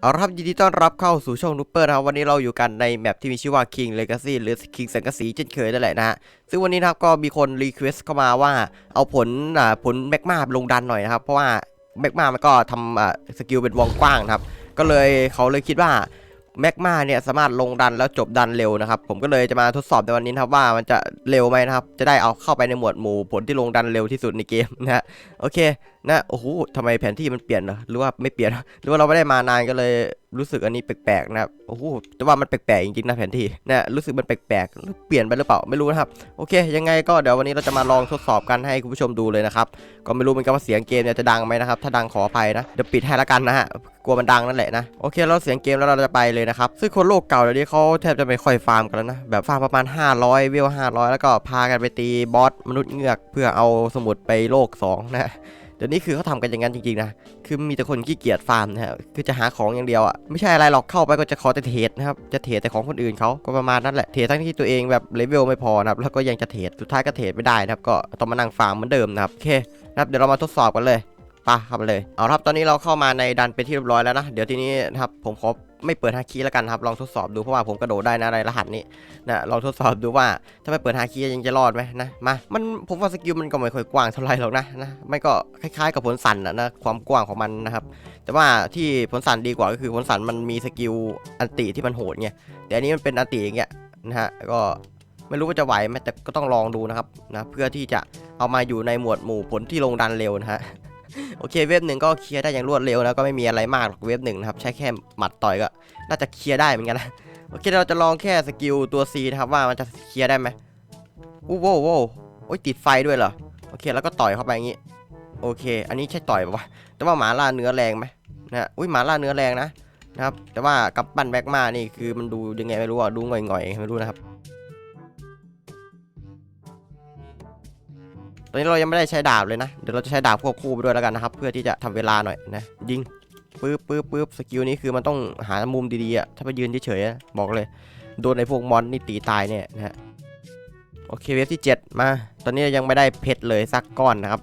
เอาละครับยินดีต้อนรับเข้าสู่ช่องนูเปอร์นะครับวันนี้เราอยู่กันในแมปที่มีชื่อว่า King Legacy หรือ King สังกะสีเช่นเคยนั่นแหละนะฮะซึ่งวันนี้นะครับก็มีคนรีเควสเข้ามาว่าเอาผลอ่าผลแมกมาลงดันหน่อยนะครับ เพราะว่าแมกมามันก็ทำอ่าสกิลเป็นวงกว้างนะครับ ก็เลยเขาเลยคิดว่าแมกมาเนี่ยสามารถลงดันแล้วจบดันเร็วนะครับ ผมก็เลยจะมาทดสอบในวันนี้ครับว่ามันจะเร็วไหมนะครับ จะได้เอาเข้าไปในหมวดหมู่ผลที่ลงดันเร็วที่สุดในเกมนะฮะโอเคนะโอ้โหทำไมแผนที่มันเปลี่ยนเหรอหรือว่าไม่เปลี่ยน หรือว่าเราไม่ได้มานานก็เลยรู้สึกอันนี้แปลกๆนะโอ้โหแต่ว่ามันแปลกๆจริงๆนะแผนที่นะรู้สึกมันแปลกๆหรือเปลี่ยนไปหรือเปล่าไม่รู้นะครับโอเค ยังไงก็เดี๋ยววันนี้เราจะมาลองทดสอบกันให้คุณผู้ชมดูเลยนะครับก็ไม่รู้เหมือนกันว่าเสียงเกมเนี่ยจะดังไหมนะครับถ้าดังขออภัยนะเดี๋ยวปิดให้ละกันนะฮะกลัวมันดังนั่นแหละนะโอเคเราเสียงเกมแล้วเราจะไปเลยนะครับซึ่งคนโลกเก่าเดี๋ยวนี้เขาแทบจะไม่ค่อยฟาร์มกันแล้วนะแบบฟาร์มประมาณ 500เวล500 แล้วก็พากันไปตีบอสมนุษย์เงือกเพื่อเอาสมุดไปโลกสองนะ เดี๋ยวนี้คือเขาทำกันอย่างนั้นจริงๆนะคือมีแต่คนขี้เกียจฟาร์มนะครับคือจะหาของอย่างเดียวอะไม่ใช่อะไรหรอกเข้าไปก็จะขอแต่เทรดนะครับจะเทรดแต่ของคนอื่นเขาก็ประมาณนั้นแหละเทรดทั้งที่ตัวเองแบบเลเวลไม่พอนะครับแล้วก็ยังจะเทรดสุดท้ายก็เทรดไม่ได้นะครับก็ต้องมานั่งฟาร์มเหมือนเดิมนะครับโอเคนะครับเดี๋ยวเรามาทดสอบกันเลย ไปเข้ามาเลย เอาครับ ตอนนี้เราเข้ามาในดันเป็นที่เรียบร้อยแล้วนะ เดี๋ยวทีนี้นะครับผมขอไม่เปิดฮาคีแล้วกันครับ ลองทดสอบดูเพราะว่าผมกระโดดได้นะในรหัสนี้นะลองทดสอบดูว่าถ้าไม่เปิดฮาคียังจะรอดไหมนะมา มันผมว่าสกิลมันก็ไม่ค่อยกว้างเท่าไหร่หรอกนะนะไม่ก็คล้ายๆกับผลสันนะนะความกว้างของมันนะครับ แต่ว่าที่ผลสันดีกว่าก็คือผลสันมันมีสกิลอันติที่มันโหดไงแต่อันนี้มันเป็นอันติอย่างเงี้ยนะฮะก็ไม่รู้ว่าจะไหวไหมแต่ก็ต้องลองดูนะครับนะเพื่อที่จะเอามาอยู่ในหมวดหมู่ผลที่ลงดันเร็วนะฮะ โอเคเว็บหนึ่งก็เคลียร์ได้อย่างรวดเร็วนะก็ไม่มีอะไรมากหรอกเว็บหนึ่งนะครับใช้แค่หมัดต่อยก็น่าจะเคลียร์ได้เหมือนกันนะโอเคเราจะลองแค่สกิลตัว C นะครับว่ามันจะเคลียร์ได้ไหมอู้โว้โว้โอ้ยติดไฟด้วยเหรอโอเคแล้วก็ต่อยเข้าไปอย่างงี้ โอเค อันนี้ใช่ต่อยปะวะแต่ว่าหมาล่าเนื้อแรงไหมนะอุ้ยหมาล่าเนื้อแรงนะนะครับแต่ว่ากับปั้นแบกมานี่คือมันดูยังไงไม่รู้อะดูหง่อยๆไม่รู้นะครับ ตอนนี้เรายังไม่ได้ใช้ดาบเลยนะ เดี๋ยวเราจะใช้ดาบควบคู่ไปด้วยแล้วกันนะครับ เพื่อที่จะทำเวลาหน่อยนะ ยิงปึ๊บปึ๊บปึ๊บสกิลนี้คือมันต้องหามุมดีๆอะ ถ้าไปยืนเฉยๆบอกเลย โดนไอ้พวกมอนนี่ตีตายเนี่ยนะฮะ โอเคเวฟที่ 7 มา ตอนนี้ยังไม่ได้เพชรเลยสักก้อนนะครับ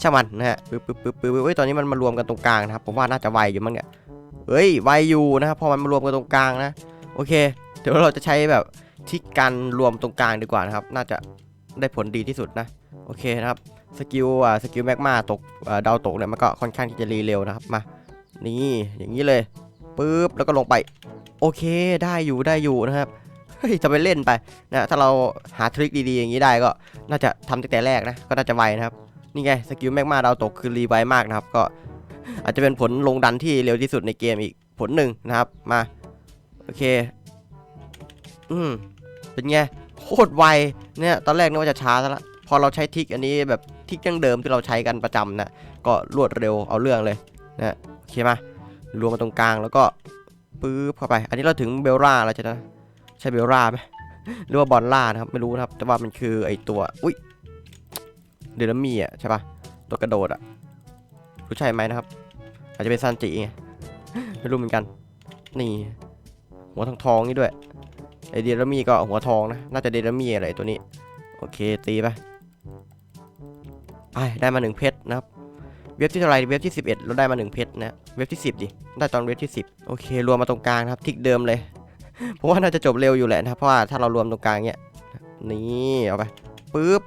ช่ามันนะฮะปึ๊บปึ๊บปึ๊บปึ๊บเฮ้ย ตอนนี้มันมารวมกันตรงกลางนะครับ ผมว่าน่าจะไวอยู่มั้งเนี่ยเฮ้ย ไวอยู่นะครับ พอมันมารวมกันตรงกลางนะ โอเค เดี๋ยวเราจะใช้แบบทิกการรวมตรงกลางดีกว่านะครับ น่าจะ ได้ผลดีที่สุดนะ โอเคนะครับ สกิลอ่าสกิลแมกมาตกอ่าดาวตกเนี่ยมันก็ค่อนข้างที่จะรีเร็วนะครับมา นี่อย่างนี้เลยปึ๊บแล้วก็ลงไป โอเคได้อยู่ได้อยู่นะครับเฮ้ยจะไปเล่นไปนะถ้าเราหาทริคดีๆอย่างนี้ได้ก็น่าจะทำตั้งแต่แรกนะก็น่าจะไวนะครับนี่ไงสกิลแมกมาดาวตกคือรีไวมากนะครับ ก็อาจจะเป็นผลลงดันที่เร็วที่สุดในเกมอีกผลหนึ่งนะครับมาโอเค อืมเป็นไง โคตรไวเนี่ยตอนแรกนึกว่าจะช้าซะละพอเราใช้ทริคอันนี้แบบทริคดั้งเดิมที่เราใช้กันประจำนะก็รวดเร็วเอาเรื่องเลยนะโอเคมารวมมาตรงกลางแล้วก็ปื๊บเข้าไป อันนี้เราถึงเบลล่าแล้วใช่ไหมใช่เบลล่าไหมหรือว่าบอลล่านะครับไม่รู้นะครับ แต่ว่ามันคือไอตัวอุ้ยเดลมี่อะใช่ปะตัวกระโดดอะรู้ใช่ไหมนะครับ อาจจะเป็นซันจิไงไม่รู้เหมือนกัน นี่หัวทองทองนี่ด้วย ไอเดลมี่ก็หัวทองนะ น่าจะเดลมี่อะไรตัวนี้ โอเคตีไปไปได้มาหนึ่งเพชรนะครับ เว็บที่เท่าไรเว็บที่ 11 เราได้มา1เพชรนะ เว็บที่ 10 ดิ ได้ตอนเว็บที่ 10 โอเค รวมมาตรงกลางครับ ทิกเดิมเลยผมว่าน่าจะจบเร็วอยู่แหละนะครับเพราะว่าถ้าเรารวมตรงกลางเนี้ย นี่เอาไปปึ๊บ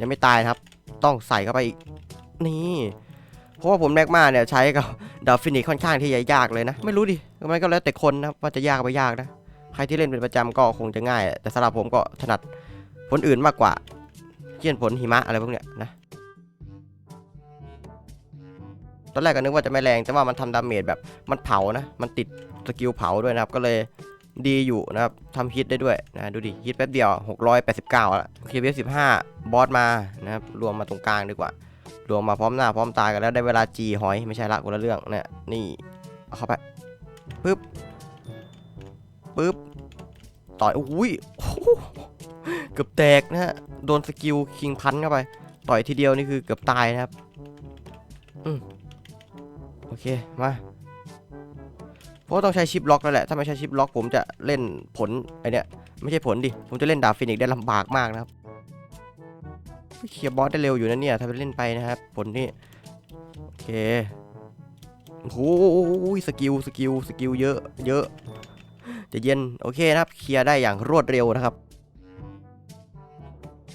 ยังไม่ตายครับ ต้องใส่เข้าไปอีก นี่ เพราะว่าผมแมกมาเนี่ยใช้กับดาฟินิกค่อนข้างที่จะยากเลยนะ ไม่รู้ดิ มันก็แล้วแต่คนนะว่าจะยากไปยากนะ ใครที่เล่นเป็นประจำก็คงจะง่าย แต่สำหรับผมก็ถนัดผลอื่นมากกว่า เช่นผลหิมะอะไรพวกเนี้ยนะตอนแรกก็นึกว่าจะไม่แรงแต่ว่ามันทำดาเมจแบบมันเผานะ มันติดสกิลเผาด้วยนะครับ ก็เลยดีอยู่นะครับทำฮิตได้ด้วยนะดูดิฮิตแป๊บเดียว 689แล้วโอเคเวฟ15บอสมานะครับรวมมาตรงกลางดีกว่า รวมมาพร้อมหน้าพร้อมตากันแล้วได้เวลาจีหอยไม่ใช่ละคนละเรื่องเนี่ยนี่เอาเข้าไปปึ๊บ ปึ๊บต่อยอุ้ยโอ้โหเกือบแตกนะฮะโดนสกิลคิงพันเข้าไป ต่อยทีเดียวนี่คือเกือบตายนะครับโอเคมาเพราะต้องใช้ชิปล็อกนั่นแหละ ถ้าไม่ใช้ชิปล็อกผมจะเล่นผลไอเนี้ยไม่ใช่ผลดิ ผมจะเล่นดาบฟินิกได้ลำบากมากนะครับเคลียร์บอสได้เร็วอยู่นะเนี่ยถ้าไปเล่นไปนะครับผลนี่โอเคโอ้โหสกิลสกิลสกิลเยอะเยอะ จะเย็นโอเคนะครับเคลียร์ได้อย่างรวดเร็วนะครับ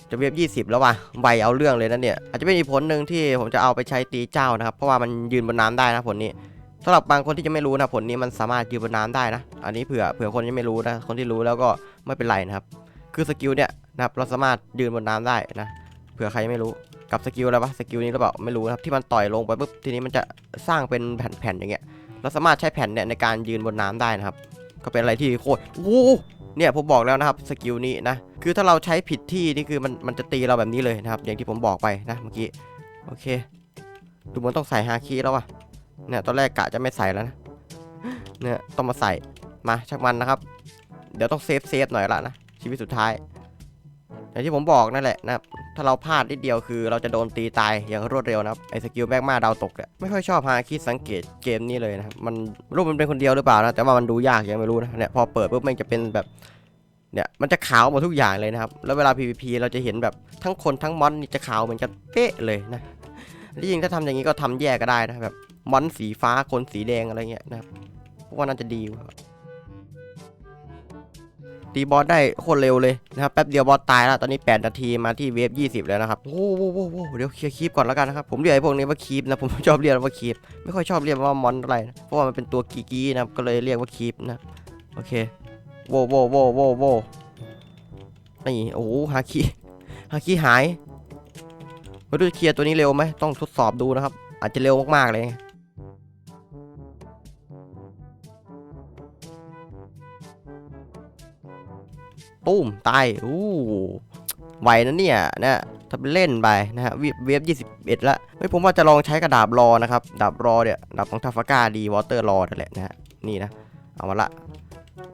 จะเว็บ20 แล้วว่ะใบเอาเรื่องเลยนะเนี่ยอาจจะเป็นอีกผลหนึ่งที่ผมจะเอาไปใช้ตีเจ้านะครับ เพราะว่ามันยืนบนน้ำได้นะผลนี้สำหรับบางคนที่จะไม่รู้นะผลนี้มันสามารถยืนบนน้ำได้นะ อันนี้เผื่อเผื่อคนที่ไม่รู้นะคนที่รู้แล้วก็ไม่เป็นไรนะครับ คือสกิลเนี่ยนะครับเราสามารถยืนบนน้ำได้นะเผื่อใครไม่รู้กับสกิลอะไรวะสกิลนี้หรือเปล่าไม่รู้นะครับที่มันต่อยลงไปปุ๊บทีนี้มันจะสร้างเป็นแผ่นๆอย่างเงี้ยเราสามารถใช้แผ่นเนี่ยในการยืนบนน้ำได้นะครับ ก็เป็นอะไรที่โคตรโอ้โหเนี่ยผมบอกแล้วนะครับสกิลนี้นะคือถ้าเราใช้ผิดที่นี่คือมันมันจะตีเราแบบนี้เลยนะครับ อย่างที่ผมบอกไปนะเมื่อกี้โอเค ดูเหมันต้องใส่ฮาคีแล้ววะเนี่ยตอนแรกกะจะไม่ใส่แล้วนะเนี่ยต้องมาใส่มาชักมันนะครับ เดี๋ยวต้องเซฟเซฟหน่อยละนะชีวิตสุดท้าย อย่างที่ผมบอกนั่นแหละนะครับถ้าเราพลาดนิดเดียวคือ เราจะโดนตีตายอย่างรวดเร็วนะครับไอ้สกิลแบกมาดาวตกเนี่ยไม่ค่อยชอบฮาคิสังเกตเกมนี้เลยนะครับมันรู้มันเป็นคนเดียวหรือเปล่านะแต่ว่ามันดูยากยังไม่รู้นะเนี่ยพอเปิดปุ๊บมันจะเป็นแบบเนี่ยมันจะขาวหมดทุกอย่างเลยนะครับ แล้วเวลา PVP เราจะเห็นแบบทั้งคนทั้งมอนนี่จะขาวเหมือนกันเป๊ะเลยนะที่จริงถ้าทำอย่างนี้ก็ทำแยกก็ได้นะแบบมอนสีฟ้าคนสีแดงอะไรเงี้ยนะครับพวกว่าน่าจะดีกว่า ตีบอสได้โคตรเร็วเลยนะครับแป๊บเดียวบอสตายแล้วตอนนี้ 8 นาทีมาที่เวฟ20 แล้วนะครับโอ้โหโอ้โหเดี๋ยวเคลียร์คีปก่อนแล้วกันนะครับผมเรียกไอ้พวกนี้ว่าคีปนะผมชอบเรียกว่าคีปไม่ค่อยชอบเรียกว่ามอนอะไรนะเพราะว่ามันเป็นตัวกีกีนะครับก็เลยเรียกว่าคีปนะโอเคโว้โว้โว้โว้โว้นี่โอ้โหฮาคิฮาคิหายไม่รู้จะเคลียร์ตัวนี้เร็วไหมต้องทดสอบดูนะครับ อาจจะเร็วมากๆเลย ตุ้มตายอู้ไหวนะเนี่ยนะถ้าเป็นเล่นไปนะฮะเวฟยี่สิบเอ็ดละไม่ผมว่าจะลองใช้กระดาบรอนะครับดาบรอเนี่ยดาบของทาฟาก้าดีวอเตอร์รอนั่นแหละนะฮะนี่นะเอามาละ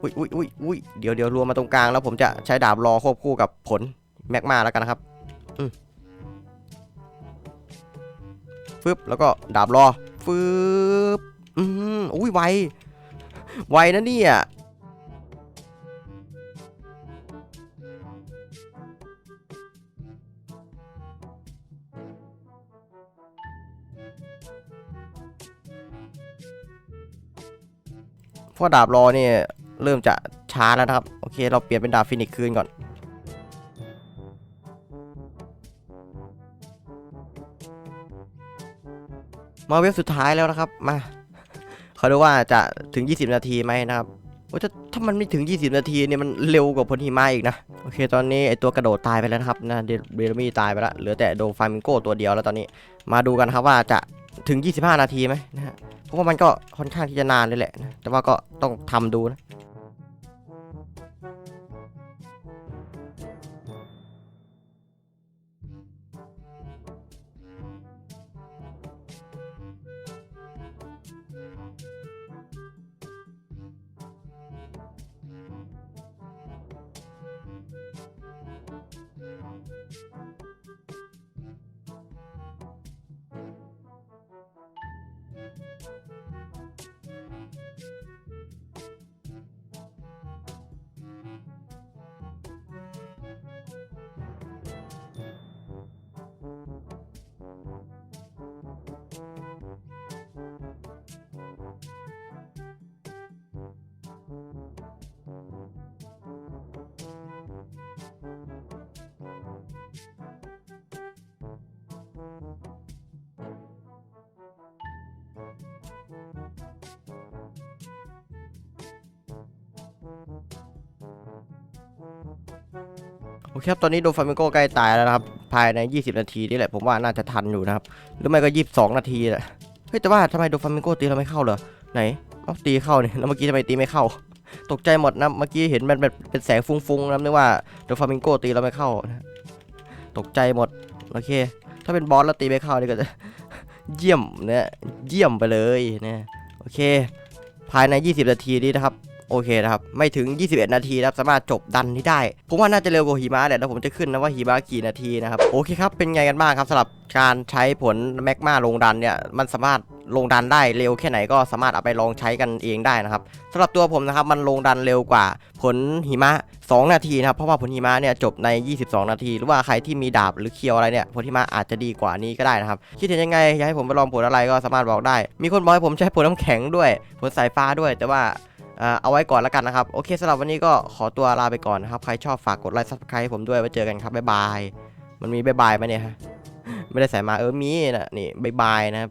อุ้ยอุ้ยอุ้ยอุ้ยเดี๋ยวเดี๋ยวรวมมาตรงกลางแล้วผมจะใช้ดาบรอควบคู่กับผลแมกมาแล้วกันนะครับอืฟึบแล้วก็ดาบรอฟึบอืมอุ้ยไวไวนะเนี่ย เพราะดาบรอเนี่ยเริ่มจะช้าแล้วนะครับ โอเค เราเปลี่ยนเป็นดาบฟินิกซ์คืนก่อน มาเว็บสุดท้ายแล้วนะครับ มาเขาดูว่าจะถึง 20 นาทีไหมนะครับว่าจะถ้ามันไม่ถึง 20 นาทีเนี่ยมันเร็วกว่าพลหิมะอีกนะ โอเค ตอนนี้ไอตัวกระโดดตายไปแล้วนะครับนะเดเบรมี่ตายไปแล้ว เหลือแต่โดฟามิงโกตัวเดียวแล้วตอนนี้ มาดูกันครับว่าจะ ถึง 25 นาทีไหมนะฮะเพราะว่ามันก็ค่อนข้างที่จะนานเลยแหละนะแต่ว่าก็ต้องทำดูนะ โอเคครับ ตอนนี้โดฟามิงโกใกล้ตายแล้วนะครับ ภายใน 20 นาทีนี่แหละ ผมว่าน่าจะทันอยู่นะครับ หรือไม่ก็ 22 นาทีแหละ เฮ้ย แต่ว่าทำไมโดฟามิงโกตีเราไม่เข้าเหรอ ไหนเอ้าตีเข้าเนี่ย แล้วเมื่อกี้ทำไมตีไม่เข้า ตกใจหมดนะ เมื่อกี้เห็นมันแบบเป็นแสงฟุ้งๆนะนึกว่าโดฟามิงโกตีเราไม่เข้านะตกใจหมด โอเค ถ้าเป็นบอสแล้วตีไม่เข้านี่ก็จะเยี่ยมนะเยี่ยมไปเลยนะ โอเค ภายใน 20 นาทีนี้นะครับ โอเคนะครับ ไม่ถึง 21 นาทีนะครับสามารถจบดันที่ได้ ผมว่าน่าจะเร็วกว่าหิมะแหละแล้วผมจะขึ้นนะว่าหิมะกี่นาทีนะครับ โอเคครับ เป็นไงกันบ้างครับสำหรับการใช้ผลแมกมาลงดันเนี่ย มันสามารถลงดันได้เร็วแค่ไหนก็สามารถเอาไปลองใช้กันเองได้นะครับสำหรับตัวผมนะครับมันลงดันเร็วกว่าผลหิมะ 2 นาทีนะครับเพราะว่าผลหิมะเนี่ยจบใน 22 นาที หรือว่าใครที่มีดาบหรือเคียวอะไรเนี่ยผลหิมะอาจจะดีกว่านี้ก็ได้นะครับคิดเห็นยังไงอยากให้ผมไปลองผลอะไรก็สามารถบอกได้ มีคนบอกให้ผมใช้ผลน้ำแข็งด้วยผลสายฟ้าด้วย แต่ว่า เอาไว้ก่อนแล้วกันนะครับ โอเคสำหรับวันนี้ก็ขอตัวลาไปก่อนนะครับ ใครชอบฝากกดไลค์ซับสไครต์ให้ผมด้วยไว้เจอกันครับบ๊ายบาย มันมีบ๊ายบายไหมเนี่ยฮะไม่ได้ใส่มาเออมีนะนี่บ๊ายบายนะครับ